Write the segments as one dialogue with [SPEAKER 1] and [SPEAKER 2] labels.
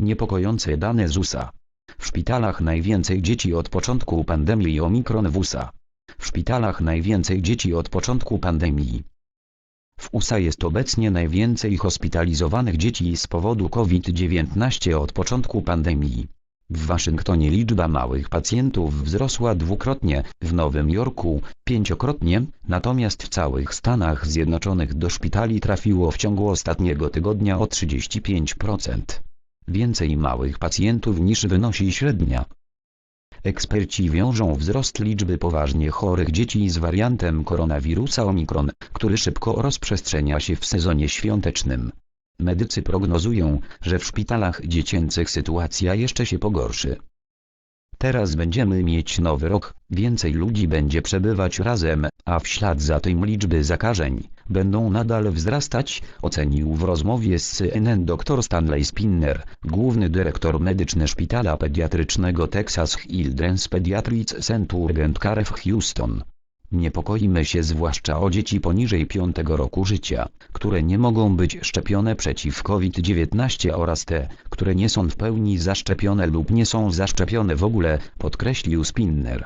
[SPEAKER 1] Niepokojące dane z USA. W szpitalach najwięcej dzieci od początku pandemii Omikron w USA. W szpitalach najwięcej dzieci od początku pandemii. W USA jest obecnie najwięcej hospitalizowanych dzieci z powodu COVID-19 od początku pandemii. W Waszyngtonie liczba małych pacjentów wzrosła dwukrotnie, w Nowym Jorku pięciokrotnie, natomiast w całych Stanach Zjednoczonych do szpitali trafiło w ciągu ostatniego tygodnia o 35%. Więcej małych pacjentów niż wynosi średnia. Eksperci wiążą wzrost liczby poważnie chorych dzieci z wariantem koronawirusa Omikron, który szybko rozprzestrzenia się w sezonie świątecznym. Medycy prognozują, że w szpitalach dziecięcych sytuacja jeszcze się pogorszy. Teraz będziemy mieć nowy rok, więcej ludzi będzie przebywać razem, a w ślad za tym liczby zakażeń będą nadal wzrastać, ocenił w rozmowie z CNN dr Stanley Spinner, główny dyrektor medyczny szpitala pediatrycznego Texas Children's Pediatrics Center and Care w Houston. Niepokoimy się zwłaszcza o dzieci poniżej 5 roku życia, które nie mogą być szczepione przeciw COVID-19 oraz te, które nie są w pełni zaszczepione lub nie są zaszczepione w ogóle, podkreślił Spinner.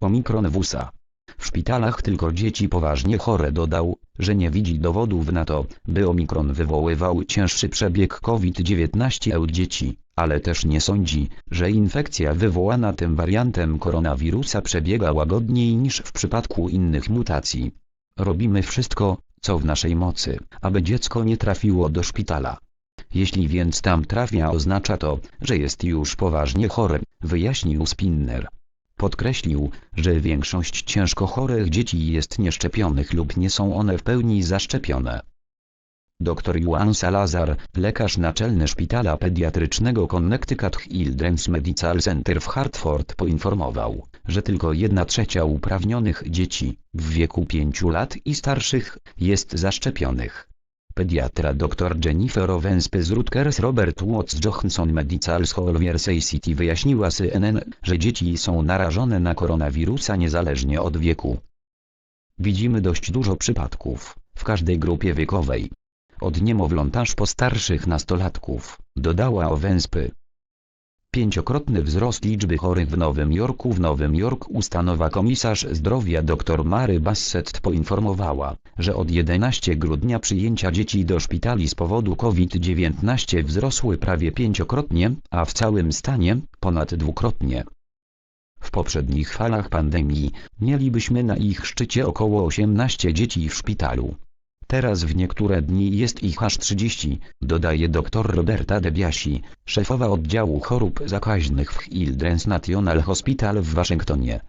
[SPEAKER 1] Omikron w USA. W szpitalach tylko dzieci poważnie chore dodał, że nie widzi dowodów na to, by omikron wywoływał cięższy przebieg COVID-19 u dzieci, ale też nie sądzi, że infekcja wywołana tym wariantem koronawirusa przebiega łagodniej niż w przypadku innych mutacji. Robimy wszystko, co w naszej mocy, aby dziecko nie trafiło do szpitala. Jeśli więc tam trafia oznacza to, że jest już poważnie chore, wyjaśnił Spinner. Podkreślił, że większość ciężko chorych dzieci jest nieszczepionych lub nie są one w pełni zaszczepione. Dr Juan Salazar, lekarz naczelny szpitala pediatrycznego Connecticut Children's Medical Center w Hartford poinformował, że tylko jedna trzecia uprawnionych dzieci, w wieku 5 lat i starszych, jest zaszczepionych. Pediatra dr Jennifer Owenspe z Rutgers Robert Watts Johnson Medical School University wyjaśniła CNN, że dzieci są narażone na koronawirusa niezależnie od wieku. Widzimy dość dużo przypadków, w każdej grupie wiekowej. Od niemowląt aż po starszych nastolatków, dodała Owenspe. Pięciokrotny wzrost liczby chorych w Nowym Jorku W Nowym Jorku ustanowa komisarz zdrowia dr Mary Bassett poinformowała, że od 11 grudnia przyjęcia dzieci do szpitali z powodu COVID-19 wzrosły prawie pięciokrotnie, a w całym stanie ponad dwukrotnie. W poprzednich falach pandemii mielibyśmy na ich szczycie około 18 dzieci w szpitalu. Teraz w niektóre dni jest ich aż 30, dodaje dr Roberta Debiasi, szefowa oddziału chorób zakaźnych w Children's National Hospital w Waszyngtonie.